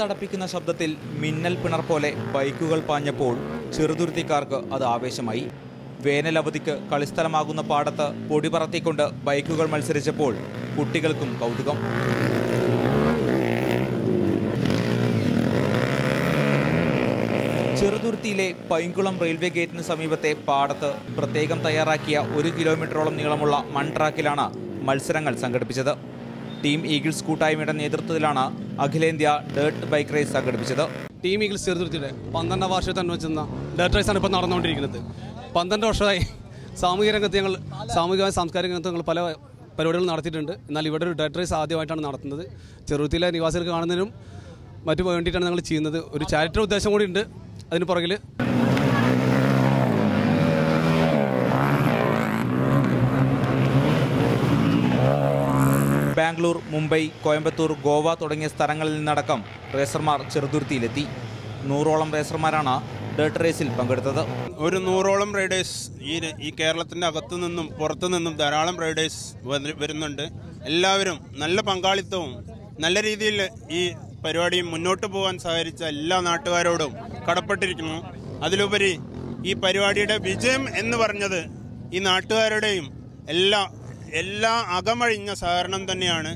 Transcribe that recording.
കാതടപ്പിക്കുന്ന ശബ്ദത്തിൽ മിന്നൽ പിണർ പോലെ ബൈക്കുകൾ പാഞ്ഞപ്പോൾ ചെറുതുരുത്തിക്കാർക്ക് അത് ആവേശമായി. വേനൽ അവധിക്ക് കളിസ്ഥലമാകുന്ന പാടത്ത് പൊടി പറത്തിക്കൊണ്ട് ബൈക്കുകൾ മത്സരിച്ചപ്പോൾ കുട്ടികൾക്കും കൗതുകം. ചെറുതുരുത്തിയിലെ പൈങ്കുളം റെയിൽവേ ഗേറ്റിന് സമീപത്തെ പാടത്ത് പ്രത്യേകം തയ്യാറാക്കിയ ഒരു കിലോമീറ്ററോളം നീളമുള്ള മൺട്രാക്കിലാണ് മത്സരങ്ങൾ സംഘടിപ്പിച്ചത്. ടീം ഈഗിൾസ് കൂട്ടായ്മയുടെ നേതൃത്വത്തിലാണ് അഖിലേന്ത്യ ഡേർട്ട് ബൈക്ക് റേസ് സംഘടിപ്പിച്ചത്. ടീം ഈഗിൾസ് ചെറുതുരുത്തിയുടെ പന്ത്രണ്ടാം വർഷത്തെ അനുവദിച്ചിരുന്ന ഡേർട്ട് റേസ് ആണ് ഇപ്പോൾ നടന്നുകൊണ്ടിരിക്കുന്നത്. പന്ത്രണ്ട് വർഷമായി സാമൂഹിക രംഗത്ത് ഞങ്ങൾ സാമൂഹികമായ സാംസ്കാരിക രംഗത്ത് ഞങ്ങൾ പല പരിപാടികൾ നടത്തിയിട്ടുണ്ട്. എന്നാൽ ഇവിടെ ഒരു ഡേർട്ട് റേസ് ആദ്യമായിട്ടാണ് നടത്തുന്നത്. ചെറുത്തിലെ നിവാസികൾ കാണുന്നതിനും മറ്റു വേണ്ടിയിട്ടാണ് ഞങ്ങൾ ചെയ്യുന്നത്. ഒരു ചാരിറ്റർ ഉദ്ദേശം കൂടി ഉണ്ട്. അതിന് പുറകിൽ ബാംഗ്ലൂർ മുംബൈ കോയമ്പത്തൂർ ഗോവ തുടങ്ങിയ സ്ഥലങ്ങളിൽ നിന്നടക്കം റേസർമാർ ചെറുതുരുത്തിയിലെത്തി. നൂറോളം റേസർമാരാണ് ഡേർട്ട് റേസിൽ പങ്കെടുത്തത്. ഒരു നൂറോളം റൈഡേഴ്സ് ഈ ഈ കേരളത്തിന്റെ അകത്തു നിന്നും പുറത്തു നിന്നും ധാരാളം റൈഡേഴ്സ് വരുന്നുണ്ട്. എല്ലാവരും നല്ല പങ്കാളിത്തവും നല്ല രീതിയിൽ ഈ പരിപാടി മുന്നോട്ട് പോകാൻ സഹകരിച്ച എല്ലാ നാട്ടുകാരോടും കടപ്പെട്ടിരിക്കുന്നു. അതിലുപരി ഈ പരിപാടിയുടെ വിജയം എന്ന് പറഞ്ഞത് ഈ നാട്ടുകാരുടെയും എല്ലാ എല്ലാ അകമഴിഞ്ഞ സഹകരണം തന്നെയാണ്